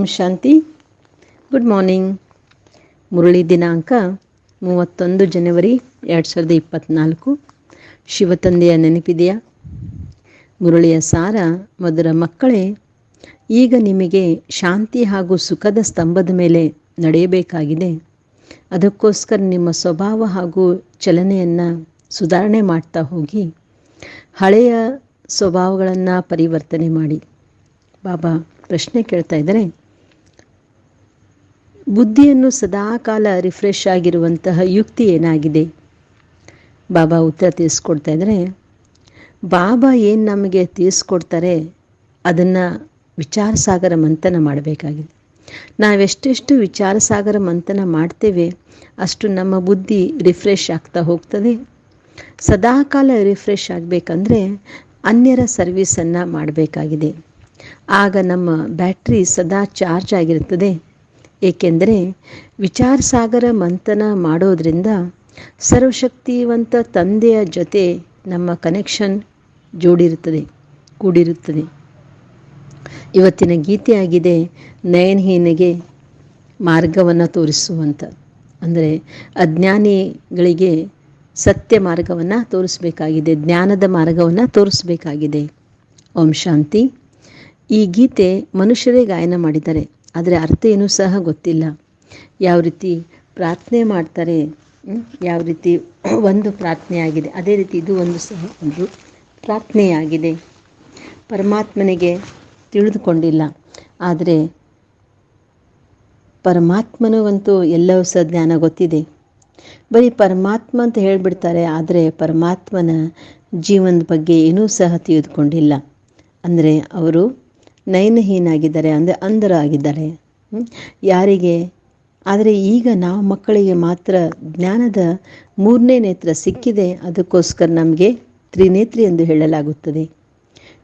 ಓಂ Shanti. Good morning Murali ದಿನಾಂಕ ಮೂವತ್ತೊಂದು ಜನವರಿ ಎರಡು ಸಾವಿರದ ಇಪ್ಪತ್ತ್ನಾಲ್ಕು ಶಿವತಂದೆಯ ನೆನಪಿದೆಯಾ? ಮುರಳಿಯ ಸಾರ, ಮಧುರ ಮಕ್ಕಳೇ, ಈಗ ನಿಮಗೆ ಶಾಂತಿ ಹಾಗೂ ಸುಖದ ಸ್ತಂಭದ ಮೇಲೆ ನಡೆಯಬೇಕಾಗಿದೆ. ಅದಕ್ಕೋಸ್ಕರ ನಿಮ್ಮ ಸ್ವಭಾವ ಹಾಗೂ ಚಲನೆಯನ್ನು ಸುಧಾರಣೆ ಮಾಡ್ತಾ ಹೋಗಿ, ಹಳೆಯ ಸ್ವಭಾವಗಳನ್ನು ಪರಿವರ್ತನೆ ಮಾಡಿ. ಬಾಬಾ ಪ್ರಶ್ನೆ ಕೇಳ್ತಾ ಇದ್ದಾರೆ. ಬುದ್ಧಿಯನ್ನು ಸದಾಕಾಲ ರಿಫ್ರೆಶ್ ಆಗಿರುವಂತಹ ಯುಕ್ತಿ ಏನಾಗಿದೆ? ಬಾಬಾ ಉತ್ತರ ತಿಳಿಸ್ಕೊಡ್ತಾ ಇದ್ರೆ ಬಾಬಾ ಏನು ನಮಗೆ ತಿಳಿಸ್ಕೊಡ್ತಾರೆ ಅದನ್ನು ವಿಚಾರ ಸಾಗರ ಮಂಥನ ಮಾಡಬೇಕಾಗಿದೆ. ನಾವೆಷ್ಟೆಷ್ಟು ವಿಚಾರ ಸಾಗರ ಮಂಥನ ಮಾಡ್ತೇವೆ, ಅಷ್ಟು ನಮ್ಮ ಬುದ್ಧಿ ರಿಫ್ರೆಶ್ ಆಗ್ತಾ ಹೋಗ್ತದೆ. ಸದಾಕಾಲ ರಿಫ್ರೆಶ್ ಆಗಬೇಕಂದ್ರೆ ಅನ್ಯರ ಸರ್ವಿಸನ್ನು ಮಾಡಬೇಕಾಗಿದೆ. ಆಗ ನಮ್ಮ ಬ್ಯಾಟ್ರಿ ಸದಾ ಚಾರ್ಜ್ ಆಗಿರುತ್ತದೆ. ಏಕೆಂದರೆ ವಿಚಾರ ಸಾಗರ ಮಂಥನ ಮಾಡೋದ್ರಿಂದ ಸರ್ವಶಕ್ತಿವಂತ ತಂದೆಯ ಜೊತೆ ನಮ್ಮ ಕನೆಕ್ಷನ್ ಜೋಡಿರುತ್ತದೆ, ಕೂಡಿರುತ್ತದೆ. ಇವತ್ತಿನ ಗೀತೆಯಾಗಿದೆ ನಯನಹೀನಿಗೆ ಮಾರ್ಗವನ್ನು ತೋರಿಸುವಂಥ ಅಂದರೆ ಅಜ್ಞಾನಿಗಳಿಗೆ ಸತ್ಯ ಮಾರ್ಗವನ್ನು ತೋರಿಸಬೇಕಾಗಿದೆ, ಜ್ಞಾನದ ಮಾರ್ಗವನ್ನು ತೋರಿಸಬೇಕಾಗಿದೆ. ಓಂ ಶಾಂತಿ. ಈ ಗೀತೆ ಮನುಷ್ಯರೇ ಗಾಯನ ಮಾಡಿದ್ದಾರೆ. ಆದರೆ ಅರ್ಥ ಏನೂ ಸಹ ಗೊತ್ತಿಲ್ಲ. ಯಾವ ರೀತಿ ಪ್ರಾರ್ಥನೆ ಮಾಡ್ತಾರೆ ಯಾವ ರೀತಿ ಒಂದು ಪ್ರಾರ್ಥನೆ ಆಗಿದೆ, ಅದೇ ರೀತಿ ಇದು ಒಂದು ಸಹ ಒಂದು ಪ್ರಾರ್ಥನೆಯಾಗಿದೆ. ಪರಮಾತ್ಮನಿಗೆ ತಿಳಿದುಕೊಂಡಿಲ್ಲ. ಆದರೆ ಪರಮಾತ್ಮನಿಗಂತೂ ಎಲ್ಲವೂ ಸಹ ಜ್ಞಾನ ಗೊತ್ತಿದೆ. ಬರೀ ಪರಮಾತ್ಮ ಅಂತ ಹೇಳಿಬಿಡ್ತಾರೆ, ಆದರೆ ಪರಮಾತ್ಮನ ಜೀವನದ ಬಗ್ಗೆ ಏನೂ ಸಹ ತಿಳಿದುಕೊಂಡಿಲ್ಲ. ಅಂದರೆ ಅವರು ನಯನಹೀನಾಗಿದ್ದಾರೆ ಅಂದರೆ ಅಂಧರಾಗಿದ್ದಾರೆ. ಯಾರಿಗೆ? ಆದರೆ ಈಗ ನಾವು ಮಕ್ಕಳಿಗೆ ಮಾತ್ರ ಜ್ಞಾನದ ಮೂರನೇ ನೇತ್ರ ಸಿಕ್ಕಿದೆ, ಅದಕ್ಕೋಸ್ಕರ ನಮಗೆ ತ್ರಿನೇತ್ರಿ ಎಂದು ಹೇಳಲಾಗುತ್ತದೆ.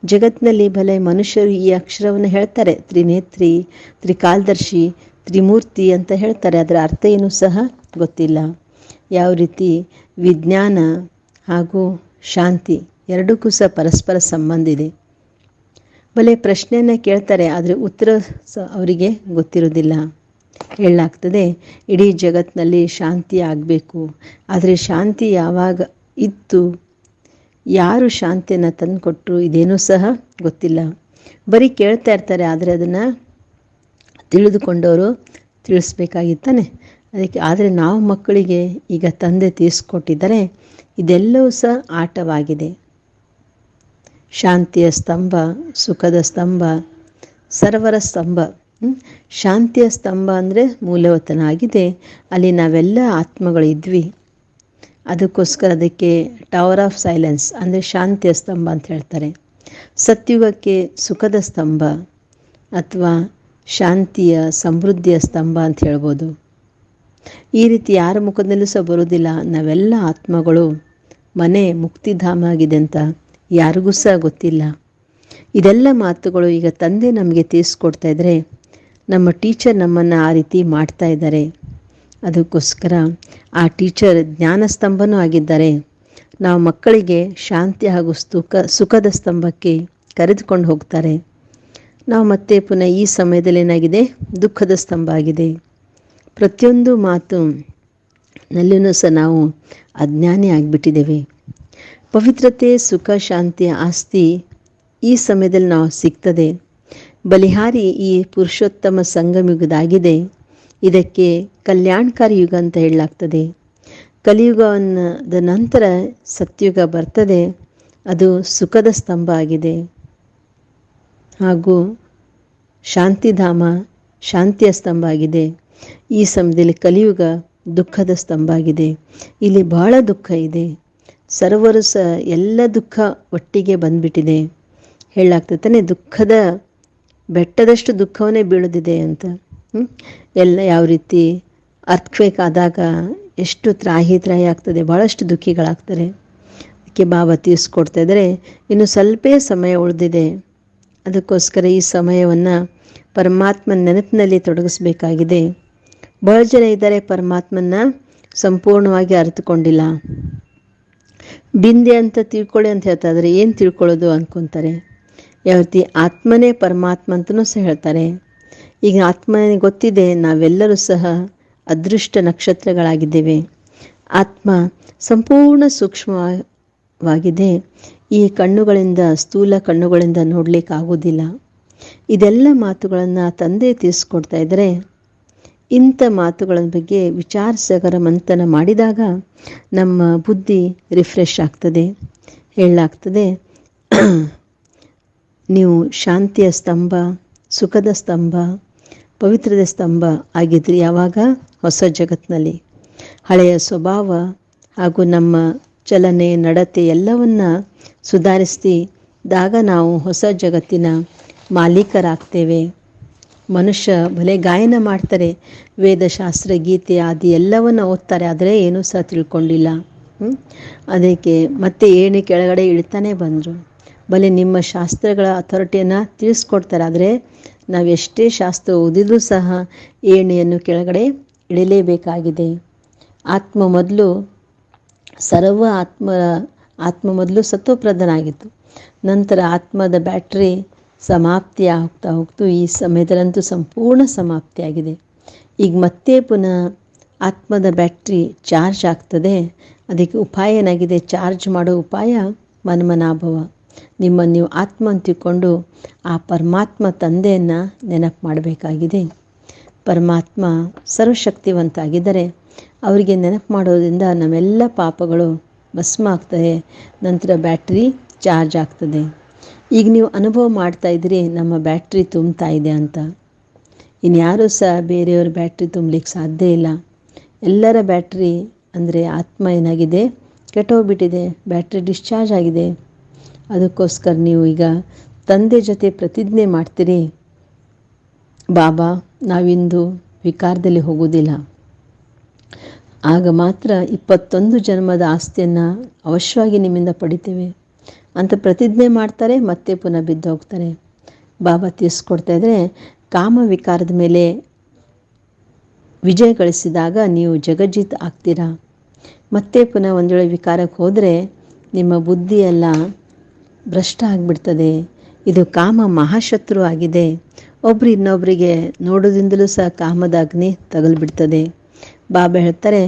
ಜಗತ್ತಿನಲ್ಲಿ ಭಲೆ ಮನುಷ್ಯರು ಈ ಅಕ್ಷರವನ್ನು ಹೇಳ್ತಾರೆ, ತ್ರಿನೇತ್ರಿ, ತ್ರಿಕಾಲದರ್ಶಿ, ತ್ರಿಮೂರ್ತಿ ಅಂತ ಹೇಳ್ತಾರೆ. ಅದರ ಅರ್ಥ ಏನೂ ಸಹ ಗೊತ್ತಿಲ್ಲ. ಯಾವ ರೀತಿ? ವಿಜ್ಞಾನ ಹಾಗೂ ಶಾಂತಿ ಎರಡಕ್ಕೂ ಸಹ ಪರಸ್ಪರ ಸಂಬಂಧ ಇದೆ. ಭಲೆ ಪ್ರಶ್ನೆಯನ್ನು ಕೇಳ್ತಾರೆ, ಆದರೆ ಉತ್ತರ ಸಹ ಅವರಿಗೆ ಗೊತ್ತಿರೋದಿಲ್ಲ. ಹೇಳಲಾಗ್ತದೆ, ಇಡೀ ಜಗತ್ತಿನಲ್ಲಿ ಶಾಂತಿ ಆಗಬೇಕು. ಆದರೆ ಶಾಂತಿ ಯಾವಾಗ ಇತ್ತು, ಯಾರು ಶಾಂತಿಯನ್ನು ತಂದುಕೊಟ್ರು ಇದೇನೂ ಸಹ ಗೊತ್ತಿಲ್ಲ. ಬರೀ ಕೇಳ್ತಾ ಇರ್ತಾರೆ, ಆದರೆ ಅದನ್ನು ತಿಳಿದುಕೊಂಡವರು ತಿಳಿಸ್ಬೇಕಾಗಿತ್ತಾನೆ. ಅದಕ್ಕೆ ಆದರೆ ನಾವು ಮಕ್ಕಳಿಗೆ ಈಗ ತಂದೆ ತೀರಿಸ್ಕೊಟ್ಟಿದ್ದಾರೆ, ಇದೆಲ್ಲವೂ ಸಹ ಆಟವಾಗಿದೆ. ಶಾಂತಿಯ ಸ್ತಂಭ, ಸುಖದ ಸ್ತಂಭ, ಸರ್ವರ ಸ್ತಂಭ. ಶಾಂತಿಯ ಸ್ತಂಭ ಅಂದರೆ ಮೂಲವತನ ಆಗಿದೆ ಅಲ್ಲಿ ನಾವೆಲ್ಲ ಆತ್ಮಗಳು ಇದ್ವಿ ಅದಕ್ಕೋಸ್ಕರ ಅದಕ್ಕೆ ಟವರ್ ಆಫ್ ಸೈಲೆನ್ಸ್ ಅಂದರೆ ಶಾಂತಿಯ ಸ್ತಂಭ ಅಂತ ಹೇಳ್ತಾರೆ. ಸತ್ಯುಗಕ್ಕೆ ಸುಖದ ಸ್ತಂಭ ಅಥವಾ ಶಾಂತಿಯ ಸಮೃದ್ಧಿಯ ಸ್ತಂಭ ಅಂತ ಹೇಳ್ಬೋದು. ಈ ರೀತಿ ಯಾರ ಮುಖದಲ್ಲೂ ಸಹ ಬರೋದಿಲ್ಲ ನಾವೆಲ್ಲ ಆತ್ಮಗಳು. ಮನೆ ಮುಕ್ತಿಧಾಮ ಆಗಿದೆ ಅಂತ. ಯಾರಿಗೂ ಸಹ ಗೊತ್ತಿಲ್ಲ. ಇದೆಲ್ಲ ಮಾತುಗಳು ಈಗ ತಂದೆ ನಮಗೆ ತಿಳಿಸ್ಕೊಡ್ತಾ ಇದ್ದರೆ ನಮ್ಮ ಟೀಚರ್ ನಮ್ಮನ್ನು ಆ ರೀತಿ ಮಾಡ್ತಾ ಇದ್ದಾರೆ. ಅದಕ್ಕೋಸ್ಕರ ಆ ಟೀಚರ್ ಜ್ಞಾನಸ್ತಂಭನೂ ಆಗಿದ್ದಾರೆ. ನಾವು ಮಕ್ಕಳಿಗೆ ಶಾಂತಿ ಹಾಗೂ ಸುಖ, ಸುಖದ ಸ್ತಂಭಕ್ಕೆ ಕರೆದುಕೊಂಡು ಹೋಗ್ತಾರೆ. ನಾವು ಮತ್ತೆ ಪುನಃ ಈ ಸಮಯದಲ್ಲಿ ಏನಾಗಿದೆ? ದುಃಖದ ಸ್ತಂಭ ಆಗಿದೆ. ಪ್ರತಿಯೊಂದು ಮಾತು ನಲ್ಲೂ ಸಹ ನಾವು ಅಜ್ಞಾನಿ ಆಗಿಬಿಟ್ಟಿದ್ದೇವೆ. ಪವಿತ್ರತೆ, ಸುಖ, ಶಾಂತಿ, ಆಸ್ತಿ ಈ ಸಮಯದಲ್ಲಿ ನಾವು ಸಿಗ್ತದೆ. ಬಲಿಹಾರಿ ಈ ಪುರುಷೋತ್ತಮ ಸಂಗಮಯುಗದಾಗಿದೆ ಇದಕ್ಕೆ ಕಲ್ಯಾಣಕಾರಿ ಯುಗ ಅಂತ ಹೇಳಲಾಗ್ತದೆ. ಕಲಿಯುಗದ ನಂತರ ಸತ್ಯುಗ ಬರ್ತದೆ. ಅದು ಸುಖದ ಸ್ತಂಭ ಆಗಿದೆ. ಹಾಗೂ ಶಾಂತಿಧಾಮ ಶಾಂತಿಯ ಸ್ತಂಭ ಆಗಿದೆ. ಈ ಸಮಯದಲ್ಲಿ ಕಲಿಯುಗ ದುಃಖದ ಸ್ತಂಭ ಆಗಿದೆ. ಇಲ್ಲಿ ಬಹಳ ದುಃಖ ಇದೆ. ಸರ್ವರು ಸ ಎಲ್ಲ ದುಃಖ ಒಟ್ಟಿಗೆ ಬಂದ್ಬಿಟ್ಟಿದೆ. ಹೇಳಾಗ್ತದೆ ದುಃಖದ ಬೆಟ್ಟದಷ್ಟು ದುಃಖವನ್ನೇ ಬೀಳದಿದೆ ಅಂತ. ಎಲ್ಲ ಯಾವ ರೀತಿ ಅರ್ಥಕ್ವೇಕ್ ಆದಾಗ ಎಷ್ಟು ತ್ರಾಹಿ ತ್ರಾಹಿ ಆಗ್ತದೆ ಭಾಳಷ್ಟು ದುಃಖಿಗಳಾಗ್ತಾರೆ. ಅದಕ್ಕೆ ಬಾಬಾ ತೀರಿಸ್ಕೊಡ್ತಾ ಇದ್ದಾರೆ. ಇನ್ನು ಸ್ವಲ್ಪೇ ಸಮಯ ಉಳಿದಿದೆ. ಅದಕ್ಕೋಸ್ಕರ ಈ ಸಮಯವನ್ನು ಪರಮಾತ್ಮನ ನೆನಪಿನಲ್ಲಿ ತೊಡಗಿಸ್ಬೇಕಾಗಿದೆ. ಬಹಳ ಜನ ಇದ್ದಾರೆ ಪರಮಾತ್ಮನ ಸಂಪೂರ್ಣವಾಗಿ ಅರಿತುಕೊಂಡಿಲ್ಲ. ಬಿಂದೆ ಅಂತ ತಿಳ್ಕೊಳ್ಳಿ ಅಂತ ಹೇಳ್ತಾ ಏನು ತಿಳ್ಕೊಳ್ಳೋದು ಅಂದ್ಕೊತಾರೆ ಯಾವ ರೀತಿ ಆತ್ಮನೇ ಪರಮಾತ್ಮ ಅಂತಲೂ ಸಹ ಹೇಳ್ತಾರೆ. ಈಗ ಆತ್ಮನೇ ಗೊತ್ತಿದೆ, ನಾವೆಲ್ಲರೂ ಸಹ ಅದೃಷ್ಟ ನಕ್ಷತ್ರಗಳಾಗಿದ್ದೇವೆ. ಆತ್ಮ ಸಂಪೂರ್ಣ ಸೂಕ್ಷ್ಮವಾಗಿದೆ. ಈ ಕಣ್ಣುಗಳಿಂದ, ಸ್ಥೂಲ ಕಣ್ಣುಗಳಿಂದ ನೋಡ್ಲಿಕ್ಕೆ ಆಗೋದಿಲ್ಲ ಇದೆಲ್ಲ ಮಾತುಗಳನ್ನು ತಂದೆ ತಿಳಿಸ್ಕೊಡ್ತಾ ಇದ್ದರೆ ಇಂಥ ಮಾತುಗಳ ಬಗ್ಗೆ ವಿಚಾರಸಗರ ಮಂಥನ ಮಾಡಿದಾಗ ನಮ್ಮ ಬುದ್ಧಿ ರಿಫ್ರೆಶ್ ಆಗ್ತದೆ, ಹೇಳಲಾಗ್ತದೆ. ನೀವು ಶಾಂತಿಯ ಸ್ತಂಭ, ಸುಖದ ಸ್ತಂಭ, ಪವಿತ್ರದ ಸ್ತಂಭ ಆಗಿದ್ರಿ ಯಾವಾಗ? ಹೊಸ ಜಗತ್ತಿನಲ್ಲಿ ಹಳೆಯ ಸ್ವಭಾವ ಹಾಗೂ ನಮ್ಮ ಚಲನೆ, ನಡತೆ ಎಲ್ಲವನ್ನ ಸುಧಾರಿಸಿದಾಗ ನಾವು ಹೊಸ ಜಗತ್ತಿನ ಮಾಲೀಕರಾಗ್ತೇವೆ. ಮನುಷ್ಯ ಭಲೆ ಗಾಯನ ಮಾಡ್ತಾರೆ. ವೇದಶಾಸ್ತ್ರ, ಗೀತೆ ಆದಿ ಎಲ್ಲವನ್ನು ಓದ್ತಾರೆ. ಆದರೆ ಏನೂ ಸಹ ತಿಳ್ಕೊಂಡಿಲ್ಲ. ಅದಕ್ಕೆ ಮತ್ತೆ ಏಣಿ ಕೆಳಗಡೆ ಇಳ್ತಾನೆ ಬಂದರು. ಬಲೆ ನಿಮ್ಮ ಶಾಸ್ತ್ರಗಳ ಅಥಾರಿಟಿಯನ್ನು ತಿಳಿಸ್ಕೊಡ್ತಾರೆ. ಆದರೆ ನಾವು ಎಷ್ಟೇ ಶಾಸ್ತ್ರ ಓದಿದ್ರೂ ಸಹ ಏಣಿಯನ್ನು ಕೆಳಗಡೆ ಇಳಿಲೇಬೇಕಾಗಿದೆ. ಆತ್ಮ ಮೊದಲು ಸರ್ವ ಆತ್ಮ ಆತ್ಮ ಮೊದಲು ಸತ್ವಪ್ರದನಾಗಿತ್ತು ನಂತರ ಆತ್ಮದ ಬ್ಯಾಟ್ರಿ ಸಮಾಪ್ತಿ ಆಗ್ತಾ ಹೋಗ್ತು. ಈ ಸಮಯದಲ್ಲಂತೂ ಸಂಪೂರ್ಣ ಸಮಾಪ್ತಿಯಾಗಿದೆ. ಈಗ ಮತ್ತೆ ಪುನಃ ಆತ್ಮದ ಬ್ಯಾಟ್ರಿ ಚಾರ್ಜ್ ಆಗ್ತದೆ. ಅದಕ್ಕೆ ಉಪಾಯ ಏನಾಗಿದೆ? ಚಾರ್ಜ್ ಮಾಡೋ ಉಪಾಯ ಮನ್ಮನಾಭವ. ನಿಮ್ಮ ನೀವು ಆತ್ಮ ಅಂತಿಕೊಂಡು ಆ ಪರಮಾತ್ಮ ತಂದೆಯನ್ನು ನೆನಪು ಮಾಡಬೇಕಾಗಿದೆ. ಪರಮಾತ್ಮ ಸರ್ವಶಕ್ತಿವಂತ ಆಗಿದ್ದರೆ ಅವರಿಗೆ ನೆನಪು ಮಾಡೋದ್ರಿಂದ ನಮ್ಮೆಲ್ಲ ಪಾಪಗಳು ಭಸ್ಮ ಆಗ್ತದೆ. ನಂತರ ಬ್ಯಾಟ್ರಿ ಚಾರ್ಜ್ ಆಗ್ತದೆ. ಈಗ ನೀವು ಅನುಭವ ಮಾಡ್ತಾ ಇದ್ದೀರಿ ನಮ್ಮ ಬ್ಯಾಟ್ರಿ ತುಂಬ್ತಾ ಇದೆ ಅಂತ. ಇನ್ಯಾರೂ ಸಹ ಬೇರೆಯವ್ರ ಬ್ಯಾಟ್ರಿ ತುಂಬಲಿಕ್ಕೆ ಸಾಧ್ಯ ಇಲ್ಲ. ಎಲ್ಲರ ಬ್ಯಾಟ್ರಿ ಅಂದರೆ ಆತ್ಮ ಏನಾಗಿದೆ? ಕೆಟ್ಟೋಗ್ಬಿಟ್ಟಿದೆ, ಬ್ಯಾಟ್ರಿ ಡಿಸ್ಚಾರ್ಜ್ ಆಗಿದೆ. ಅದಕ್ಕೋಸ್ಕರ ನೀವು ಈಗ ತಂದೆ ಜೊತೆ ಪ್ರತಿಜ್ಞೆ ಮಾಡ್ತೀರಿ. ಬಾಬಾ, ನಾವಿಂದು ವಿಕಾರದಲ್ಲಿ ಹೋಗೋದಿಲ್ಲ ಆಗ ಮಾತ್ರ ಇಪ್ಪತ್ತೊಂದು ಜನ್ಮದ ಆಸ್ತಿಯನ್ನು ಅವಶ್ಯವಾಗಿ ನಿಮ್ಮಿಂದ ಪಡಿತೇವೆ. ಅಂತ ಪ್ರತಿಜ್ಞೆ ಮಾಡ್ತಾರೆ, ಮತ್ತೆ ಪುನಃ ಬಿದ್ದು ಹೋಗ್ತಾರೆ ಬಾಬಾ ತೀರಿಸ್ಕೊಡ್ತಾ ಇದ್ರೆ ಕಾಮ ವಿಕಾರದ ಮೇಲೆ ವಿಜಯ ಗಳಿಸಿದಾಗ ನೀವು ಜಗಜ್ಜಿತ್ ಆಗ್ತೀರಾ? ಮತ್ತೆ ಪುನಃ ಒಂದು ವೇಳೆ ವಿಕಾರಕ್ಕೆ ಹೋದರೆ ನಿಮ್ಮ ಬುದ್ಧಿ ಎಲ್ಲ ಭ್ರಷ್ಟ ಆಗಿಬಿಡ್ತದೆ. ಇದು ಕಾಮ ಮಹಾಶತ್ರು ಆಗಿದೆ. ಒಬ್ರು ಇನ್ನೊಬ್ಬರಿಗೆ ನೋಡೋದ್ರಿಂದಲೂ ಸಹ ಕಾಮದ ಅಗ್ನಿ ತಗಲ್ಬಿಡ್ತದೆ. ಬಾಬಾ ಹೇಳ್ತಾರೆ,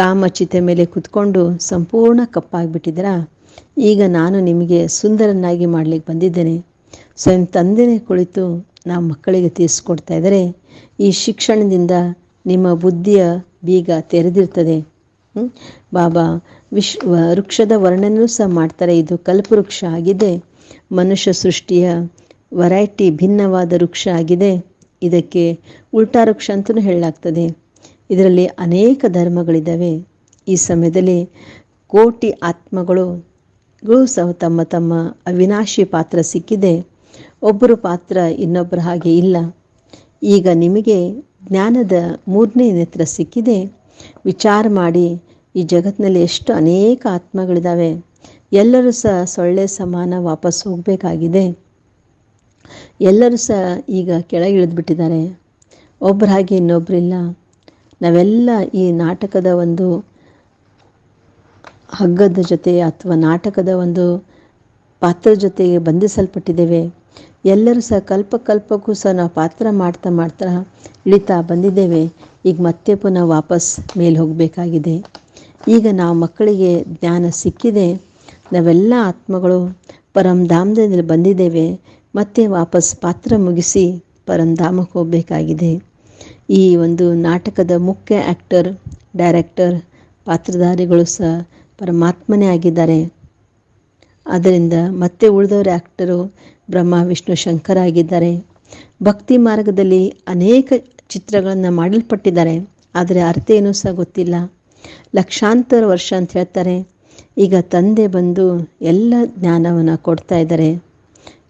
ಕಾಮ ಚಿತೆ ಮೇಲೆ ಕುತ್ಕೊಂಡು ಸಂಪೂರ್ಣ ಕಪ್ಪಾಗಿಬಿಟ್ಟಿದ್ದೀರಾ? ಈಗ ನಾನು ನಿಮಗೆ ಸುಂದರನಾಗಿ ಮಾಡಲಿಕ್ಕೆ ಬಂದಿದ್ದೇನೆ. ಸ್ವಯಂ ತಂದೆನೇ ಕುಳಿತು ನಾವು ಮಕ್ಕಳಿಗೆ ತೀರಿಸ್ಕೊಡ್ತಾ ಇದ್ದಾರೆ. ಈ ಶಿಕ್ಷಣದಿಂದ ನಿಮ್ಮ ಬುದ್ಧಿಯ ಬೀಗ ತೆರೆದಿರ್ತದೆ ಬಾಬಾ, ವಿಶ್ ವೃಕ್ಷದ ವರ್ಣನೆಯೂ ಸಹ ಮಾಡ್ತಾರೆ. ಇದು ಕಲ್ಪವೃಕ್ಷ ಆಗಿದೆ. ಮನುಷ್ಯ ಸೃಷ್ಟಿಯ ವೆರೈಟಿ ಭಿನ್ನವಾದ ವೃಕ್ಷ ಆಗಿದೆ. ಇದಕ್ಕೆ ಉಲ್ಟಾ ವೃಕ್ಷ ಅಂತಲೂ ಹೇಳಲಾಗ್ತದೆ. ಇದರಲ್ಲಿ ಅನೇಕ ಧರ್ಮಗಳಿದ್ದಾವೆ. ಈ ಸಮಯದಲ್ಲಿ ಕೋಟಿ ಆತ್ಮಗಳು ಗಳು ಸಹ ತಮ್ಮ ತಮ್ಮ ಅವಿನಾಶಿ ಪಾತ್ರ ಸಿಕ್ಕಿದೆ. ಒಬ್ಬರು ಪಾತ್ರ ಇನ್ನೊಬ್ಬರ ಹಾಗೆ ಇಲ್ಲ. ಈಗ ನಿಮಗೆ ಜ್ಞಾನದ ಮೂರನೇ ನೇತ್ರ ಸಿಕ್ಕಿದೆ. ವಿಚಾರ ಮಾಡಿ, ಈ ಜಗತ್ತಿನಲ್ಲಿ ಎಷ್ಟು ಅನೇಕ ಆತ್ಮಗಳಿದ್ದಾವೆ ಎಲ್ಲರೂ ಸಹ ಸೊಳ್ಳೆ ಸಮಾನ ವಾಪಸ್ ಹೋಗಬೇಕಾಗಿದೆ. ಎಲ್ಲರೂ ಸಹ ಈಗ ಕೆಳಗೆ ಇಳಿದ್ಬಿಟ್ಟಿದ್ದಾರೆ ಒಬ್ಬರ ಹಾಗೆ ಇನ್ನೊಬ್ಬರಿಲ್ಲ ನಾವೆಲ್ಲ ಈ ನಾಟಕದ ಒಂದು ಹಗ್ಗದ ಜೊತೆ ಅಥವಾ ನಾಟಕದ ಒಂದು ಪಾತ್ರದ ಜೊತೆಗೆ ಬಂಧಿಸಲ್ಪಟ್ಟಿದ್ದೇವೆ. ಎಲ್ಲರೂ ಸಹ ಕಲ್ಪ ಕಲ್ಪಕ್ಕೂ ಸಹ ನಾವು ಪಾತ್ರ ಮಾಡ್ತಾ ಮಾಡ್ತಾ ಇಳಿತಾ ಬಂದಿದ್ದೇವೆ. ಈಗ ಮತ್ತೆ ಪುನಃ ವಾಪಸ್ ಮೇಲೆ ಹೋಗಬೇಕಾಗಿದೆ. ಈಗ ನಾವು ಮಕ್ಕಳಿಗೆ ಜ್ಞಾನ ಸಿಕ್ಕಿದೆ. ನಾವೆಲ್ಲ ಆತ್ಮಗಳು ಪರಂಧಾಮದಲ್ಲಿ ಬಂದಿದ್ದೇವೆ. ಮತ್ತೆ ವಾಪಸ್ ಪಾತ್ರ ಮುಗಿಸಿ ಪರಂಧಾಮಕ್ಕೆ ಹೋಗಬೇಕಾಗಿದೆ. ಈ ಒಂದು ನಾಟಕದ ಮುಖ್ಯ ಆ್ಯಕ್ಟರ್ ಡೈರೆಕ್ಟರ್, ಪಾತ್ರಧಾರಿಗಳು ಸಹ ಪರಮಾತ್ಮನೇ ಆಗಿದ್ದಾರೆ. ಆದ್ದರಿಂದ ಮತ್ತೆ ಉಳಿದವರು ಆ್ಯಕ್ಟರು ಬ್ರಹ್ಮ, ವಿಷ್ಣು, ಶಂಕರ ಆಗಿದ್ದಾರೆ. ಭಕ್ತಿ ಮಾರ್ಗದಲ್ಲಿ ಅನೇಕ ಚಿತ್ರಗಳನ್ನು ಮಾಡಲ್ಪಟ್ಟಿದ್ದಾರೆ. ಆದರೆ ಅರ್ಥ ಏನೂ ಸಹ ಗೊತ್ತಿಲ್ಲ. ಲಕ್ಷಾಂತರ ವರ್ಷ ಅಂತ ಹೇಳ್ತಾರೆ. ಈಗ ತಂದೆ ಬಂದು ಎಲ್ಲ ಜ್ಞಾನವನ್ನು ಕೊಡ್ತಾ ಇದ್ದಾರೆ.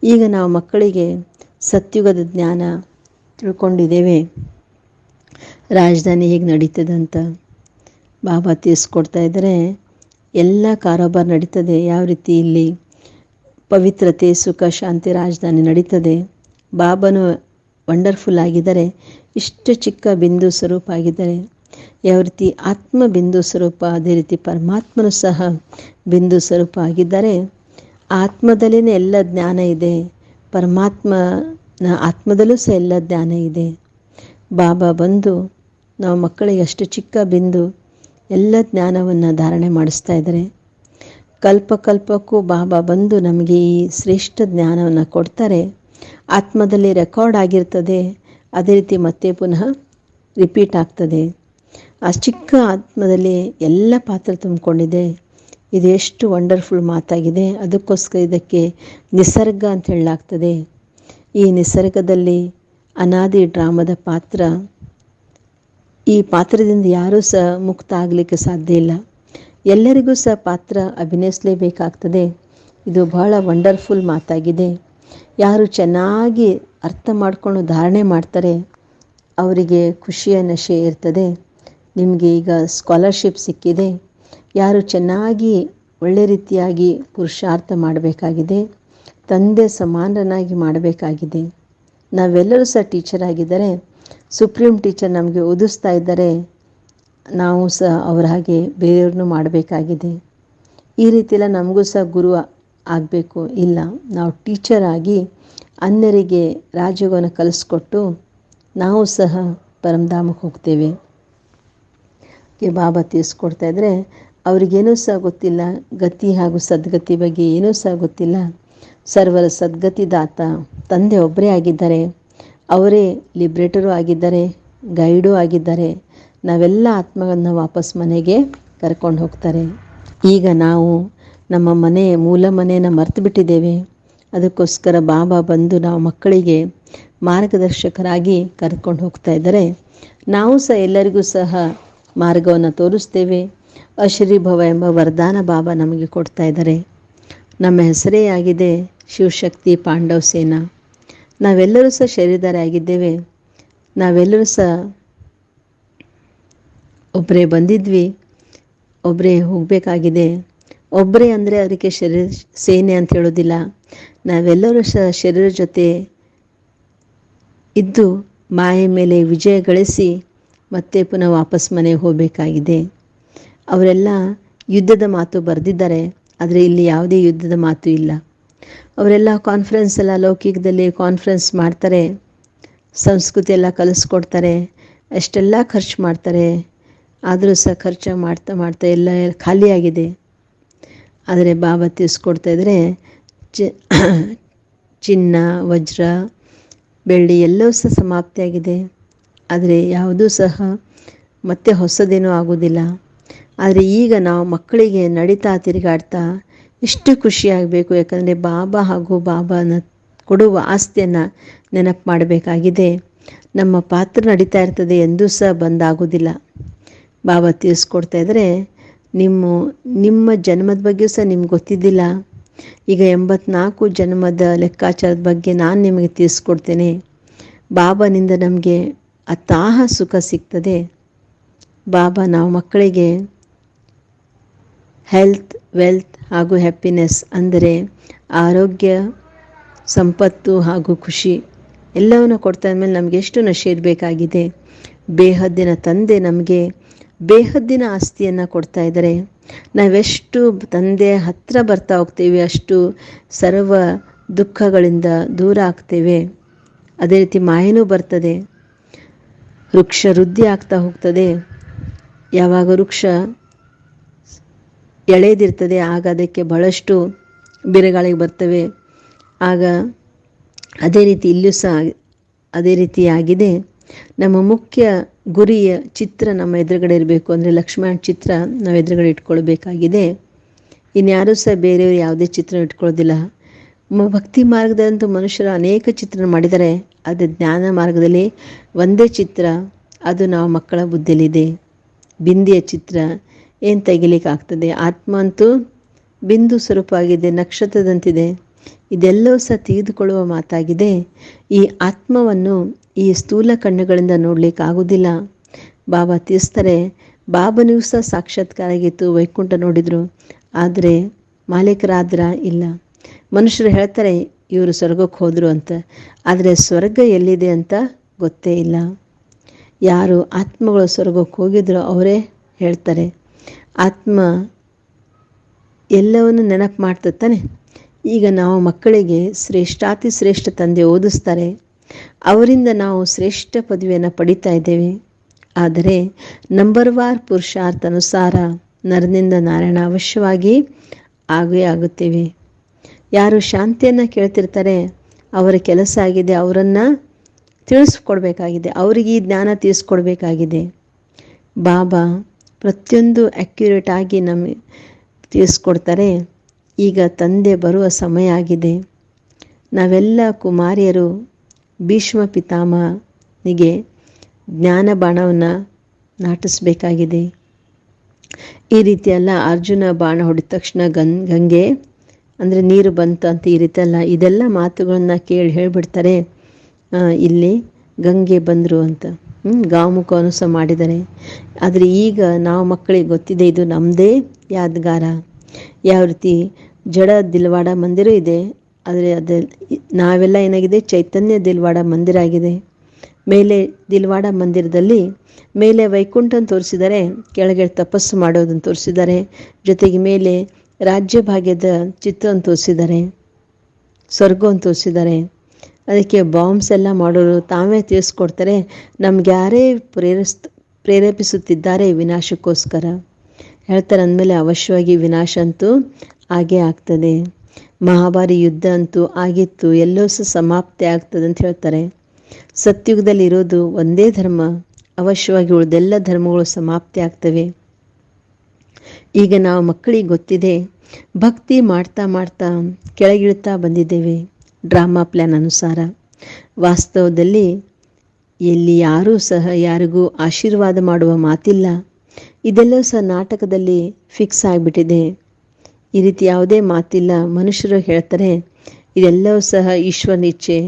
ಈಗ ನಾವು ಮಕ್ಕಳಿಗೆ ಸತ್ಯುಗದ ಜ್ಞಾನ ತಿಳ್ಕೊಂಡಿದ್ದೇವೆ. ರಾಜಧಾನಿ ಹೇಗೆ ನಡೀತದಂತ ಬಾಬಾ ತಿಳಿಸ್ಕೊಡ್ತಾ ಇದ್ದಾರೆ. ಎಲ್ಲ ಕಾರೋಬಾರ್ ನಡೀತದೆ. ಯಾವ ರೀತಿ ಇಲ್ಲಿ ಪವಿತ್ರತೆ, ಸುಖ, ಶಾಂತಿ, ರಾಜಧಾನಿ ನಡೀತದೆ. ಬಾಬನು ವಂಡರ್ಫುಲ್ ಆಗಿದ್ದಾರೆ. ಇಷ್ಟು ಚಿಕ್ಕ ಬಿಂದು ಸ್ವರೂಪ ಆಗಿದ್ದಾರೆ. ಯಾವ ರೀತಿ ಆತ್ಮ ಬಿಂದು ಸ್ವರೂಪ, ಅದೇ ರೀತಿ ಪರಮಾತ್ಮನು ಸಹ ಬಿಂದು ಸ್ವರೂಪ ಆಗಿದ್ದಾರೆ. ಆತ್ಮದಲ್ಲೇ ಎಲ್ಲ ಜ್ಞಾನ ಇದೆ. ಪರಮಾತ್ಮನ ಆತ್ಮದಲ್ಲೂ ಸಹ ಎಲ್ಲ ಜ್ಞಾನ ಇದೆ. ಬಾಬಾ ಬಂದು, ನಾವು ಮಕ್ಕಳಿಗೆ ಅಷ್ಟು ಚಿಕ್ಕ ಬಿಂದು ಎಲ್ಲ ಜ್ಞಾನವನ್ನು ಧಾರಣೆ ಮಾಡಿಸ್ತಾ ಇದ್ದಾರೆ. ಕಲ್ಪ ಕಲ್ಪಕ್ಕೂ ಬಾಬಾ ಬಂದು ನಮಗೆ ಈ ಶ್ರೇಷ್ಠ ಜ್ಞಾನವನ್ನು ಕೊಡ್ತಾರೆ. ಆತ್ಮದಲ್ಲಿ ರೆಕಾರ್ಡ್ ಆಗಿರ್ತದೆ. ಅದೇ ರೀತಿ ಮತ್ತೆ ಪುನಃ ರಿಪೀಟ್ ಆಗ್ತದೆ. ಆ ಚಿಕ್ಕ ಆತ್ಮದಲ್ಲಿ ಎಲ್ಲ ಪಾತ್ರ ತುಂಬಿಕೊಂಡಿದೆ. ಇದು ಎಷ್ಟು ವಂಡರ್ಫುಲ್ ಮಾತಾಗಿದೆ. ಅದಕ್ಕೋಸ್ಕರ ಇದಕ್ಕೆ ನಿಸರ್ಗ ಅಂತ ಹೇಳಲಾಗ್ತದೆ. ಈ ನಿಸರ್ಗದಲ್ಲಿ ಅನಾದಿ ಡ್ರಾಮದ ಪಾತ್ರ ಈ ಪಾತ್ರದಿಂದ ಯಾರೂ ಸಹ ಮುಕ್ತ ಆಗಲಿಕ್ಕೆ ಸಾಧ್ಯ ಇಲ್ಲ. ಎಲ್ಲರಿಗೂ ಸಹ ಪಾತ್ರ ಅಭಿನಯಿಸಲೇಬೇಕಾಗ್ತದೆ. ಇದು ಬಹಳ ವಂಡರ್ಫುಲ್ ಮಾತಾಗಿದೆ. ಯಾರು ಚೆನ್ನಾಗಿ ಅರ್ಥ ಮಾಡಿಕೊಂಡು ಧಾರಣೆ ಮಾಡ್ತಾರೆ, ಅವರಿಗೆ ಖುಷಿಯ ನಶೆ ಇರ್ತದೆ. ನಿಮಗೆ ಈಗ ಸ್ಕಾಲರ್ಶಿಪ್ ಸಿಕ್ಕಿದೆ. ಯಾರು ಚೆನ್ನಾಗಿ ಒಳ್ಳೆ ರೀತಿಯಾಗಿ ಪುರುಷಾರ್ಥ ಮಾಡಬೇಕಾಗಿದೆ, ತಂದೆ ಸಮಾನನಾಗಿ ಮಾಡಬೇಕಾಗಿದೆ. ನಾವೆಲ್ಲರೂ ಸಹ ಟೀಚರ್ ಆಗಿದ್ದಾರೆ ಸುಪ್ರೀಂ ಟೀಚರ್ ನಮಗೆ ಓದಿಸ್ತಾ ಇದ್ದರೆ. ನಾವು ಸಹ ಅವರ ಹಾಗೆ ಬೇರೆಯವ್ರನ್ನೂ ಮಾಡಬೇಕಾಗಿದೆ. ಈ ರೀತಿಯೆಲ್ಲ ನಮಗೂ ಸಹ ಗುರು ಆಗಬೇಕು. ಇಲ್ಲ, ನಾವು ಟೀಚರ್ ಆಗಿ ಅನ್ಯರಿಗೆ ರಾಜ್ಯವನ್ನು ಕಲಿಸ್ಕೊಟ್ಟು ನಾವು ಸಹ ಪರಮಧಾಮಕ್ಕೆ ಹೋಗ್ತೇವೆ. ಬಾಬಾ ತಿಳಿಸ್ಕೊಡ್ತಾ ಇದ್ದರೆ ಅವ್ರಿಗೇನೂ ಸಹ ಗೊತ್ತಿಲ್ಲ. ಗತಿ ಹಾಗೂ ಸದ್ಗತಿ ಬಗ್ಗೆ ಏನೂ ಸಹ ಗೊತ್ತಿಲ್ಲ. ಸರ್ವರ ಸದ್ಗತಿದಾತ ತಂದೆ ಒಬ್ಬರೇ ಆಗಿದ್ದಾರೆ. ಅವರೇ ಲಿಬ್ರೇಟರು ಆಗಿದ್ದಾರೆ ಗೈಡು ಆಗಿದ್ದಾರೆ. ನಾವೆಲ್ಲ ಆತ್ಮಗಳನ್ನ ವಾಪಸ್ ಮನೆಗೆ ಕರ್ಕೊಂಡು ಹೋಗ್ತಾರೆ. ಈಗ ನಾವು ನಮ್ಮ ಮನೆ, ಮೂಲ ಮನೆಯನ್ನು ಮರೆತು ಬಿಟ್ಟಿದ್ದೇವೆ. ಅದಕ್ಕೋಸ್ಕರ ಬಾಬಾ ಬಂದು ನಾವು ಮಕ್ಕಳಿಗೆ ಮಾರ್ಗದರ್ಶಕರಾಗಿ ಕರ್ಕೊಂಡು ಹೋಗ್ತಾ ಇದ್ದಾರೆ. ನಾವು ಸಹ ಎಲ್ಲರಿಗೂ ಸಹ ಮಾರ್ಗವನ್ನು ತೋರಿಸ್ತೇವೆ. ಅಶ್ರೀಭವ ಎಂಬ ವರದಾನ ಬಾಬಾ ನಮಗೆ ಕೊಡ್ತಾ ಇದ್ದಾರೆ. ನಮ್ಮ ಹೆಸರೇ ಆಗಿದೆ ಶಿವಶಕ್ತಿ ಪಾಂಡವ ಸೇನಾ. ನಾವೆಲ್ಲರೂ ಸಹ ಶರೀರಧಾರಿ ಆಗಿದ್ದೇವೆ. ನಾವೆಲ್ಲರೂ ಸಹ ಒಬ್ಬರೇ ಬಂದಿದ್ವಿ ಒಬ್ಬರೇ ಹೋಗಬೇಕಾಗಿದೆ. ಒಬ್ಬರೇ ಅಂದರೆ ಅದಕ್ಕೆ ಶರೀರ ಸೇನೆ ಅಂತ ಹೇಳೋದಿಲ್ಲ. ನಾವೆಲ್ಲರೂ ಸಹ ಶರೀರ ಜೊತೆ ಇದ್ದು ಮಾಯೆ ಮೇಲೆ ವಿಜಯ ಗಳಿಸಿ ಮತ್ತೆ ಪುನಃ ವಾಪಸ್ ಮನೆಗೆ ಹೋಗಬೇಕಾಗಿದೆ. ಅವರೆಲ್ಲ ಯುದ್ಧದ ಮಾತು ಬರೆದಿದ್ದಾರೆ, ಆದರೆ ಇಲ್ಲಿ ಯಾವುದೇ ಯುದ್ಧದ ಮಾತು ಇಲ್ಲ. ಅವರೆಲ್ಲ ಕಾನ್ಫರೆನ್ಸ್ ಎಲ್ಲ ಲೌಕಿಕದಲ್ಲಿ ಕಾನ್ಫರೆನ್ಸ್ ಮಾಡ್ತಾರೆ. ಸಂಸ್ಕೃತಿ ಎಲ್ಲ ಕಲಿಸ್ಕೊಡ್ತಾರೆ. ಅಷ್ಟೆಲ್ಲ ಖರ್ಚು ಮಾಡ್ತಾರೆ. ಆದರೂ ಸಹ ಖರ್ಚು ಮಾಡ್ತಾ ಮಾಡ್ತಾ ಎಲ್ಲ ಖಾಲಿಯಾಗಿದೆ ಆದರೆ ಬಾಬಾ ತಿಳಿಸ್ಕೊಡ್ತಾ ಇದ್ದರೆ ಚಿ ಚಿನ್ನ, ವಜ್ರ, ಬೆಳ್ಳಿ ಎಲ್ಲವೂ ಸಹ ಸಮಾಪ್ತಿಯಾಗಿದೆ ಆದರೆ ಯಾವುದೂ ಸಹ ಮತ್ತೆ ಹೊಸದೇನೂ ಆಗೋದಿಲ್ಲ. ಆದರೆ ಈಗ ನಾವು ಮಕ್ಕಳಿಗೆ ನಡೀತಾ ತಿರುಗಾಡ್ತಾ ಎಷ್ಟು ಖುಷಿಯಾಗಬೇಕು. ಯಾಕಂದರೆ ಬಾಬಾ ಹಾಗೂ ಬಾಬಾನ ಕೊಡುವ ಆಸ್ತಿಯನ್ನು ನೆನಪು ಮಾಡಬೇಕಾಗಿದೆ. ನಮ್ಮ ಪಾತ್ರ ನಡೀತಾ ಇರ್ತದೆ ಎಂದೂ ಸಹ ಬಂದಾಗೋದಿಲ್ಲ ಬಾಬಾ ತಿಳಿಸ್ಕೊಡ್ತಾ ಇದ್ದರೆ ನಿಮ್ಮ ನಿಮ್ಮ ಜನ್ಮದ ಬಗ್ಗೆಯೂ ಸಹ ನಿಮ್ಗೆ ಗೊತ್ತಿದ್ದಿಲ್ಲ. ಈಗ ಎಂಬತ್ನಾಲ್ಕು ಜನ್ಮದ ಲೆಕ್ಕಾಚಾರದ ಬಗ್ಗೆ ನಾನು ನಿಮಗೆ ತಿಳಿಸ್ಕೊಡ್ತೇನೆ. ಬಾಬಾನಿಂದ ನಮಗೆ ಅತಾಹ ಸುಖ ಸಿಗ್ತದೆ. ಬಾಬಾ ನಾವು ಮಕ್ಕಳಿಗೆ ಹೆಲ್ತ್ ವೆಲ್ತ್ ಹಾಗೂ ಹ್ಯಾಪಿನೆಸ್ ಅಂದರೆ ಆರೋಗ್ಯ, ಸಂಪತ್ತು ಹಾಗೂ ಖುಷಿ ಎಲ್ಲವನ್ನು ಕೊಡ್ತಾ ಮೇಲೆ ನಮಗೆ ಎಷ್ಟು ನಶೆ ಇರಬೇಕಾಗಿದೆ? ಬೇಹದ್ದಿನ ತಂದೆ ನಮಗೆ ಬೇಹದ್ದಿನ ಆಸ್ತಿಯನ್ನು ಕೊಡ್ತಾ ಇದ್ದಾರೆ. ನಾವೆಷ್ಟು ತಂದೆ ಹತ್ತಿರ ಬರ್ತಾ ಹೋಗ್ತೇವೆ, ಅಷ್ಟು ಸರ್ವ ದುಃಖಗಳಿಂದ ದೂರ ಆಗ್ತೇವೆ. ಅದೇ ರೀತಿ ಮಾಯನೂ ಬರ್ತದೆ. ವೃಕ್ಷ ವೃದ್ಧಿ ಆಗ್ತಾ ಹೋಗ್ತದೆ. ಯಾವಾಗ ವೃಕ್ಷ ಎಳೆದಿರ್ತದೆ, ಆಗ ಅದಕ್ಕೆ ಬಹಳಷ್ಟು ಬಿರುಗಾಳಿಗೆ ಬರ್ತವೆ. ಆಗ ಅದೇ ರೀತಿ ಇಲ್ಲೂ ಸಹ ಅದೇ ರೀತಿಯಾಗಿದೆ. ನಮ್ಮ ಮುಖ್ಯ ಗುರಿಯ ಚಿತ್ರ ನಮ್ಮ ಎದುರುಗಡೆ ಇರಬೇಕು ಅಂದರೆ ಲಕ್ಷ್ಮಣ ಚಿತ್ರ ನಾವು ಎದುರುಗಡೆ ಇಟ್ಕೊಳ್ಬೇಕಾಗಿದೆ. ಇನ್ಯಾರೂ ಸಹ ಬೇರೆಯವರು ಯಾವುದೇ ಚಿತ್ರ ಇಟ್ಕೊಳ್ಳೋದಿಲ್ಲ. ಭಕ್ತಿ ಮಾರ್ಗದಂತೂ ಮನುಷ್ಯರು ಅನೇಕ ಚಿತ್ರ ಮಾಡಿದರೆ ಅದು ಜ್ಞಾನ ಮಾರ್ಗದಲ್ಲಿ ಒಂದೇ ಚಿತ್ರ, ಅದು ನಾವು ಮಕ್ಕಳ ಬುದ್ಧಿಯಲ್ಲಿದೆ. ಬಿಂದಿಯ ಚಿತ್ರ ಏನು ತೆಗಿಲಿಕ್ಕಾಗ್ತದೆ? ಆತ್ಮ ಅಂತೂ ಬಿಂದು ಸ್ವರೂಪ ಆಗಿದೆ ನಕ್ಷತ್ರದಂತಿದೆ. ಇದೆಲ್ಲವೂ ಸಹ ತೆಗೆದುಕೊಳ್ಳುವ ಮಾತಾಗಿದೆ. ಈ ಆತ್ಮವನ್ನು ಈ ಸ್ಥೂಲ ಕಣ್ಣುಗಳಿಂದ ನೋಡಲಿಕ್ಕಾಗೋದಿಲ್ಲ ಬಾಬಾ ತಿಳಿಸ್ತಾರೆ ಬಾಬನಿಗೂ ಸಹ ಸಾಕ್ಷಾತ್ಕಾರ ಆಗಿತ್ತು ವೈಕುಂಠ ನೋಡಿದರು. ಆದರೆ ಮಾಲೀಕರಾದ್ರ ಇಲ್ಲ. ಮನುಷ್ಯರು ಹೇಳ್ತಾರೆ, ಇವರು ಸ್ವರ್ಗಕ್ಕೆ ಹೋದರು ಅಂತ. ಆದರೆ ಸ್ವರ್ಗ ಎಲ್ಲಿದೆ ಅಂತ ಗೊತ್ತೇ ಇಲ್ಲ. ಯಾರು ಆತ್ಮಗಳು ಸ್ವರ್ಗಕ್ಕೆ ಹೋಗಿದ್ರೋ ಅವರೇ ಹೇಳ್ತಾರೆ. ಆತ್ಮ ಎಲ್ಲವನ್ನು ನೆನಪು ಮಾಡ್ತಾನೆ ಈಗ ನಾವು ಮಕ್ಕಳಿಗೆ ಶ್ರೇಷ್ಠಾತಿ ಶ್ರೇಷ್ಠ ತಂದೆ ಓದಿಸ್ತಾರೆ. ಅವರಿಂದ ನಾವು ಶ್ರೇಷ್ಠ ಪದವಿಯನ್ನು ಪಡಿತಾ ಇದ್ದೇವೆ. ಆದರೆ ನಂಬರ್ ವಾರ್ ಪುರುಷಾರ್ಥ ಅನುಸಾರ ನರನಿಂದ ನಾರಾಯಣ ಅವಶ್ಯವಾಗಿ ಆಗೇ ಆಗುತ್ತೇವೆ. ಯಾರು ಶಾಂತಿಯನ್ನು ಕೇಳ್ತಿರ್ತಾರೆ, ಅವರ ಕೆಲಸ ಆಗಿದೆ, ಅವರನ್ನು ತಿಳಿಸ್ಕೊಡ್ಬೇಕಾಗಿದೆ, ಅವರಿಗೆ ಈ ಜ್ಞಾನ ತಿಳಿಸ್ಕೊಡ್ಬೇಕಾಗಿದೆ ಬಾಬಾ ಪ್ರತಿಯೊಂದು ಅಕ್ಯುರೇಟ್ ಆಗಿ ನಮಗೆ ತಿಳಿಸ್ಕೊಡ್ತಾರೆ. ಈಗ ತಂದೆ ಬರುವ ಸಮಯ ಆಗಿದೆ. ನಾವೆಲ್ಲ ಕುಮಾರಿಯರು ಭೀಷ್ಮ ಪಿತಾಮನಿಗೆ ಜ್ಞಾನ ಬಾಣವನ್ನು ನಾಟಿಸ್ಬೇಕಾಗಿದೆ. ಈ ರೀತಿಯೆಲ್ಲ ಅರ್ಜುನ ಬಾಣ ಹೊಡೆದ ತಕ್ಷಣ ಗನ್, ಗಂಗೆ, ಅಂದರೆ ನೀರು ಬಂತು ಅಂತ ಈ ರೀತಿಯಲ್ಲ ಇದೆಲ್ಲ ಮಾತುಗಳನ್ನ ಕೇಳಿ ಹೇಳಿಬಿಡ್ತಾರೆ. ಇಲ್ಲಿ ಗಂಗೆ ಬಂದರು ಅಂತ. ಗಾಮುಖವನ್ನು ಸಹ ಮಾಡಿದರೆ ಆದರೆ ಈಗ ನಾವು ಮಕ್ಕಳಿಗೆ ಗೊತ್ತಿದೆ, ಇದು ನಮ್ಮದೇ ಯಾದಗಾರ. ಯಾವ ರೀತಿ ಜಡ ದಿಲ್ವಾಡ ಮಂದಿರ ಇದೆ, ಆದರೆ ಅದ ನಾವೆಲ್ಲ ಏನಾಗಿದೆ, ಚೈತನ್ಯ ದಿಲ್ವಾಡ ಮಂದಿರ ಆಗಿದೆ. ಮೇಲೆ ದಿಲ್ವಾಡ ಮಂದಿರದಲ್ಲಿ ಮೇಲೆ ವೈಕುಂಠನ ತೋರಿಸಿದ್ದಾರೆ ಕೆಳಗೆ ತಪಸ್ಸು ಮಾಡೋದನ್ನು ತೋರಿಸಿದ್ದಾರೆ ಜೊತೆಗೆ ಮೇಲೆ ರಾಜ್ಯ ಭಾಗ್ಯದ ಚಿತ್ರವನ್ನು ತೋರಿಸಿದ್ದಾರೆ ಸ್ವರ್ಗವನ್ನು ತೋರಿಸಿದ್ದಾರೆ ಅದಕ್ಕೆ ಬಾಂಬ್ಸ್ ಎಲ್ಲ ಮಾಡೋರು ತಾವೇ ತಿಳಿಸ್ಕೊಡ್ತಾರೆ ನಮ್ಗೆ ಯಾರೇ ಪ್ರೇರಿಸ್, ಪ್ರೇರೇಪಿಸುತ್ತಿದ್ದಾರೆ ವಿನಾಶಕ್ಕೋಸ್ಕರ. ಹೇಳ್ತಾರೆ ಅಂದಮೇಲೆ ಅವಶ್ಯವಾಗಿ ವಿನಾಶ ಅಂತೂ ಹಾಗೇ ಆಗ್ತದೆ. ಮಹಾಭಾರಿ ಯುದ್ಧ ಅಂತೂ ಆಗಿತ್ತು, ಎಲ್ಲೋ ಸಹ ಸಮಾಪ್ತಿ ಆಗ್ತದೆ ಅಂತ ಹೇಳ್ತಾರೆ. ಸತ್ಯುಗದಲ್ಲಿ ಇರೋದು ಒಂದೇ ಧರ್ಮ, ಅವಶ್ಯವಾಗಿ ಉಳಿದೆಲ್ಲ ಧರ್ಮಗಳು ಸಮಾಪ್ತಿ ಆಗ್ತವೆ. ಈಗ ನಾವು ಮಕ್ಕಳಿಗೆ ಗೊತ್ತಿದೆ, ಭಕ್ತಿ ಮಾಡ್ತಾ ಮಾಡ್ತಾ ಕೆಳಗಿಳ್ತಾ ಬಂದಿದ್ದೇವೆ. ಡ್ರಾಮಾ ಪ್ಲ್ಯಾನ್ ಅನುಸಾರ. ವಾಸ್ತವದಲ್ಲಿ ಎಲ್ಲಿ ಯಾರೂ ಸಹ ಯಾರಿಗೂ ಆಶೀರ್ವಾದ ಮಾಡುವ ಮಾತಿಲ್ಲ. ಇದೆಲ್ಲ ಸಹ ನಾಟಕದಲ್ಲಿ ಫಿಕ್ಸ್ ಆಗಿಬಿಟ್ಟಿದೆ. ಈ ರೀತಿ ಯಾವುದೇ ಮಾತಿಲ್ಲ. ಮನುಷ್ಯರು ಹೇಳ್ತಾರೆ ಇದೆಲ್ಲವೂ ಸಹ ಈಶ್ವರನ ಇಚ್ಛೆ.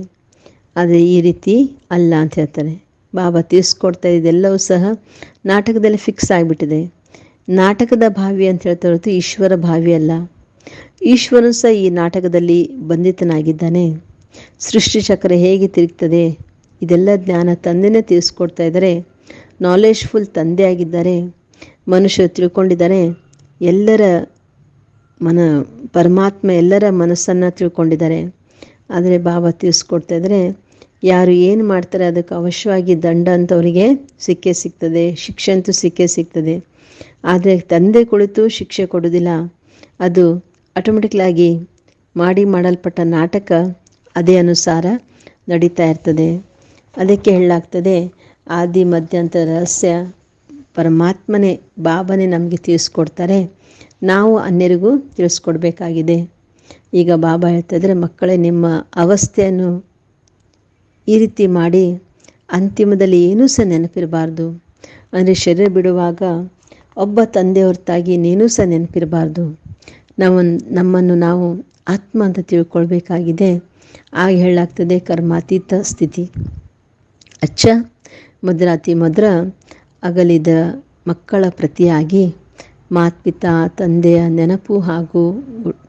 ಆದರೆ ಈ ರೀತಿ ಅಲ್ಲ ಅಂತ ಹೇಳ್ತಾರೆ. ಬಾಬಾ ತಿಳಿಸ್ಕೊಡ್ತಾರೆ ಇದೆಲ್ಲವೂ ಸಹ ನಾಟಕದಲ್ಲಿ ಫಿಕ್ಸ್ ಆಗಿಬಿಟ್ಟಿದೆ. ನಾಟಕದ ಭಾವಿ ಅಂತ ಹೇಳ್ತಾ ಹೊರತು ಈಶ್ವರ ಭಾವಿ ಅಲ್ಲ. ಈಶ್ವರನು ಸಹ ಈ ನಾಟಕದಲ್ಲಿ ಬಂಧಿತನಾಗಿದ್ದಾನೆ. ಸೃಷ್ಟಿಚಕ್ರ ಹೇಗೆ ತಿರುಗ್ತದೆ? ಇದೆಲ್ಲ ಜ್ಞಾನ ತಂದೆನೇ ತಿಳಿಸ್ಕೊಡ್ತಾ ಇದ್ದಾರೆ. ನಾಲೆಜ್ಫುಲ್ ತಂದೆ ಆಗಿದ್ದಾರೆ. ಮನುಷ್ಯರು ತಿಳ್ಕೊಂಡಿದ್ದಾರೆ. ಎಲ್ಲರ ಮನ, ಪರಮಾತ್ಮ ಎಲ್ಲರ ಮನಸ್ಸನ್ನು ತಿಳ್ಕೊಂಡಿದ್ದಾರೆ. ಆದರೆ ಬಾಬಾ ತಿಳಿಸ್ಕೊಡ್ತಾ ಇದ್ದಾರೆ, ಯಾರು ಏನು ಮಾಡ್ತಾರೆ ಅದಕ್ಕೆ ಅವಶ್ಯವಾಗಿ ದಂಡ ಅಂತವರಿಗೆ ಸಿಕ್ಕೇ ಸಿಗ್ತದೆ, ಶಿಕ್ಷೆ ಅಂತೂ ಸಿಕ್ಕೇ ಸಿಗ್ತದೆ. ಆದರೆ ತಂದೆ ಕುಳಿತು ಶಿಕ್ಷೆ ಕೊಡೋದಿಲ್ಲ ಅದು ಆಟೋಮೆಟಿಕ್ಲಾಗಿ ಮಾಡಿ ಮಾಡಲ್ಪಟ್ಟ ನಾಟಕ ಅದೇ ಅನುಸಾರ ನಡೀತಾ ಇರ್ತದೆ. ಅದಕ್ಕೆ ಹೇಳಲಾಗ್ತದೆ, ಆದಿ, ಮಧ್ಯಂತರ, ರಹಸ್ಯ, ಪರಮಾತ್ಮನೇ, ಬಾಬನೇ ನಮಗೆ ತಿಳಿಸ್ಕೊಡ್ತಾರೆ. ನಾವು ಅನ್ಯರಿಗೂ ತಿಳಿಸ್ಕೊಡ್ಬೇಕಾಗಿದೆ. ಈಗ ಬಾಬಾ ಹೇಳ್ತಾಯಿದ್ರೆ ಮಕ್ಕಳೇ, ನಿಮ್ಮ ಅವಸ್ಥೆಯನ್ನು ಈ ರೀತಿ ಮಾಡಿ ಅಂತಿಮದಲ್ಲಿ ಏನೂ ಸಹ ನೆನಪಿರಬಾರ್ದು. ಅಂದರೆ ಶರೀರ ಬಿಡುವಾಗ ಒಬ್ಬ ತಂದೆ ಹೊರತಾಗಿ ನೀನೂ ಸಹ ನೆನಪಿರಬಾರ್ದು. ನಾವು ನಮ್ಮನ್ನು ನಾವು ಆತ್ಮ ಅಂತ ತಿಳ್ಕೊಳ್ಬೇಕಾಗಿದೆ. ಆಗ ಹೇಳಾಗ್ತದೆ ಕರ್ಮಾತೀತ ಸ್ಥಿತಿ. ಅಚ್ಚ, ಮದ್ರಾತಿ ಮದ್ರ, ಅಗಲಿದ ಮಕ್ಕಳ ಪ್ರತಿಯಾಗಿ ಮಾತ್ಪಿತ ತಂದೆಯ ನೆನಪು ಹಾಗೂ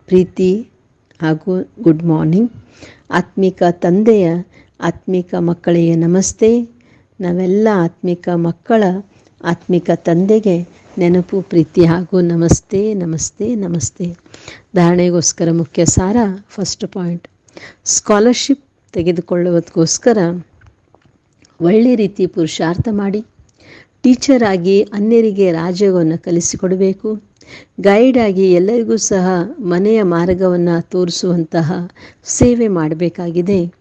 ಪ್ರೀತಿ ಹಾಗೂ ಗುಡ್ ಮಾರ್ನಿಂಗ್. ಆತ್ಮಿಕ ತಂದೆಯ ಆತ್ಮಿಕ ಮಕ್ಕಳಿಗೆ ನಮಸ್ತೆ. ನಾವೆಲ್ಲ ಆತ್ಮಿಕ ಮಕ್ಕಳ ಆತ್ಮಿಕ ತಂದೆಗೆ ನೆನಪು, ಪ್ರೀತಿ ಹಾಗೂ ನಮಸ್ತೆ ನಮಸ್ತೆ ನಮಸ್ತೆ. ಧಾರಣೆಗೋಸ್ಕರ ಮುಖ್ಯ ಸಾರ ಫಸ್ಟ್ ಪಾಯಿಂಟ್ ಸ್ಕಾಲರ್ಶಿಪ್ ತೆಗೆದುಕೊಳ್ಳುವುದಕ್ಕೋಸ್ಕರ ಒಳ್ಳೆ ರೀತಿ ಪುರುಷಾರ್ಥ ಮಾಡಿ. ಟೀಚರ್ ಆಗಿ ಅನ್ಯರಿಗೆ ರಾಜ್ಯವನ್ನು ಕಲಿಸಿಕೊಡಬೇಕು. ಗೈಡ್ ಆಗಿ ಎಲ್ಲರಿಗೂ ಸಹ ಮನೆಯ ಮಾರ್ಗವನ್ನು ತೋರಿಸುವಂತಹ ಸೇವೆ ಮಾಡಬೇಕಾಗಿದೆ.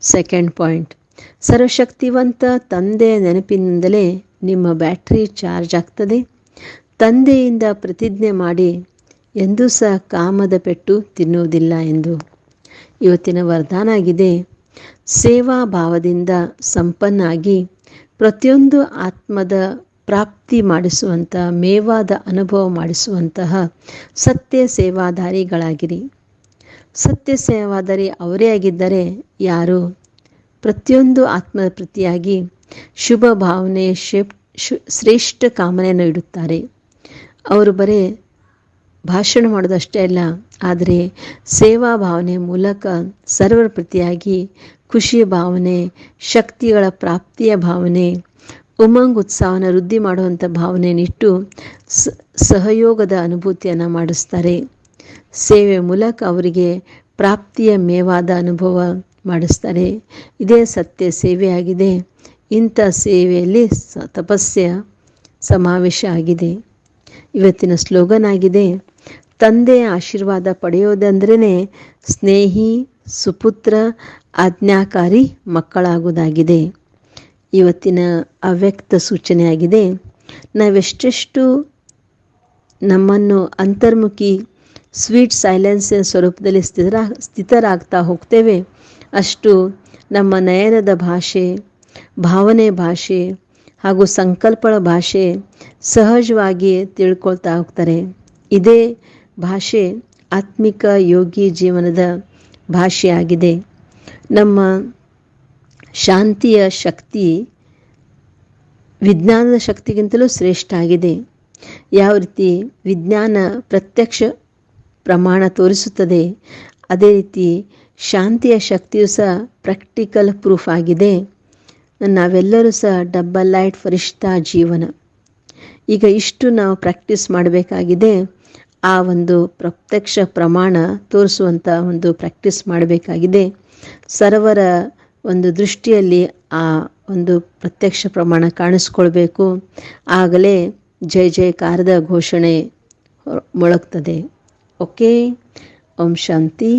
ಸೆಕೆಂಡ್ ಪಾಯಿಂಟ್ ಸರ್ವಶಕ್ತಿವಂತ ತಂದೆ ನೆನಪಿನಿಂದಲೇ ನಿಮ್ಮ ಬ್ಯಾಟ್ರಿ ಚಾರ್ಜ್ ಆಗ್ತದೆ. ತಂದೆಯಿಂದ ಪ್ರತಿಜ್ಞೆ ಮಾಡಿ, ಎಂದೂ ಸಹ ಕಾಮದ ಪೆಟ್ಟು ತಿನ್ನುವುದಿಲ್ಲ ಎಂದು. ಇವತ್ತಿನ ವರದಾನ ಆಗಿದೆ. ಸೇವಾ ಭಾವದಿಂದ ಸಂಪನ್ನಾಗಿ ಪ್ರತಿಯೊಂದು ಆತ್ಮದ ಪ್ರಾಪ್ತಿ ಮಾಡಿಸುವಂಥ ಮೇವಾದ ಅನುಭವ ಮಾಡಿಸುವಂತಹ ಸತ್ಯ ಸೇವಾಧಾರಿಗಳಾಗಿರಿ. ಸತ್ಯ ಸೇವಾಧಾರಿ ಅವರೇ ಆಗಿದ್ದರೆ ಯಾರು? ಪ್ರತಿಯೊಂದು ಆತ್ಮದ ಪ್ರತಿಯಾಗಿ ಶುಭ ಭಾವನೆ ಶೇಪ್ ಶ್ರೇಷ್ಠ ಕಾಮನೆಯನ್ನು ಇಡುತ್ತಾರೆ. ಅವರು ಬರೀ ಭಾಷಣ ಮಾಡೋದಷ್ಟೇ ಅಲ್ಲ, ಆದರೆ ಸೇವಾ ಭಾವನೆ ಮೂಲಕ ಸರ್ವರ ಪ್ರತಿಯಾಗಿ ಖುಷಿಯ ಭಾವನೆ, ಶಕ್ತಿಗಳ ಪ್ರಾಪ್ತಿಯ ಭಾವನೆ, ಉಮಂಗ್ ಉತ್ಸಾಹನ ವೃದ್ಧಿ ಮಾಡುವಂಥ ಭಾವನೆಯನ್ನಿಟ್ಟು ಸಹಯೋಗದ ಅನುಭೂತಿಯನ್ನು ಮಾಡಿಸ್ತಾರೆ. ಸೇವೆ ಮೂಲಕ ಅವರಿಗೆ ಪ್ರಾಪ್ತಿಯ ಮೇವಾದ ಅನುಭವ ಮಾಡಿಸ್ತಾರೆ. ಇದೇ ಸತ್ಯ ಸೇವೆಯಾಗಿದೆ. ಇಂಥ ಸೇವೆಯಲ್ಲಿ ಸ, ತಪಸ್ಯ ಸಮಾವೇಶ ಆಗಿದೆ. ಇವತ್ತಿನ ಸ್ಲೋಗನ್ ಆಗಿದೆ, ತಂದೆಯ ಆಶೀರ್ವಾದ ಪಡೆಯೋದಂದ್ರೇ ಸ್ನೇಹಿ, ಸುಪುತ್ರ, ಆಜ್ಞಾಕಾರಿ ಮಕ್ಕಳಾಗುವುದಾಗಿದೆ. ಇವತ್ತಿನ ಅವ್ಯಕ್ತ ಸೂಚನೆಯಾಗಿದೆ, ನಾವೆಷ್ಟೆಷ್ಟು ನಮ್ಮನ್ನು ಅಂತರ್ಮುಖಿ, ಸ್ವೀಟ್ ಸೈಲೆನ್ಸಿನ ಸ್ವರೂಪದಲ್ಲಿ ಸ್ಥಿರ, ಸ್ಥಿತರಾಗ್ತಾ ಹೋಗ್ತೇವೆ, ಅಷ್ಟು ನಮ್ಮ ನಯನದ ಭಾಷೆ, ಭಾವನೆ ಭಾಷೆ ಹಾಗೂ ಸಂಕಲ್ಪಗಳ ಭಾಷೆ ಸಹಜವಾಗಿ ತಿಳ್ಕೊಳ್ತಾ ಹೋಗ್ತಾರೆ. ಇದೇ ಭಾಷೆ ಆತ್ಮಿಕ ಯೋಗಿ ಜೀವನದ ಭಾಷೆಯಾಗಿದೆ. ನಮ್ಮ ಶಾಂತಿಯ ಶಕ್ತಿ ವಿಜ್ಞಾನದ ಶಕ್ತಿಗಿಂತಲೂ ಶ್ರೇಷ್ಠ ಆಗಿದೆ. ಯಾವ ರೀತಿ ವಿಜ್ಞಾನ ಪ್ರತ್ಯಕ್ಷ ಪ್ರಮಾಣ ತೋರಿಸುತ್ತದೆ, ಅದೇ ರೀತಿ ಶಾಂತಿಯ ಶಕ್ತಿಯು ಸಹ ಪ್ರಾಕ್ಟಿಕಲ್ ಪ್ರೂಫ್ ಆಗಿದೆ. ನಾವೆಲ್ಲರೂ ಸಹ ಡಬ್ಬಲ್ ಲೈಟ್ ಫರಿಷ್ಠ ಜೀವನ. ಈಗ ಇಷ್ಟು ನಾವು ಪ್ರಾಕ್ಟೀಸ್ ಮಾಡಬೇಕಾಗಿದೆ. ಆ ಒಂದು ಪ್ರತ್ಯಕ್ಷ ಪ್ರಮಾಣ ತೋರಿಸುವಂಥ ಒಂದು ಪ್ರಾಕ್ಟೀಸ್ ಮಾಡಬೇಕಾಗಿದೆ. ಸರ್ವರ ಒಂದು ದೃಷ್ಟಿಯಲ್ಲಿ ಆ ಒಂದು ಪ್ರತ್ಯಕ್ಷ ಪ್ರಮಾಣ ಕಾಣಿಸ್ಕೊಳ್ಬೇಕು. ಆಗಲೇ ಜಯ ಜಯಕಾರದ ಘೋಷಣೆ ಮೊಳಗ್ತದೆ. ಓಕೆ ಓಂ ಶಾಂತಿ.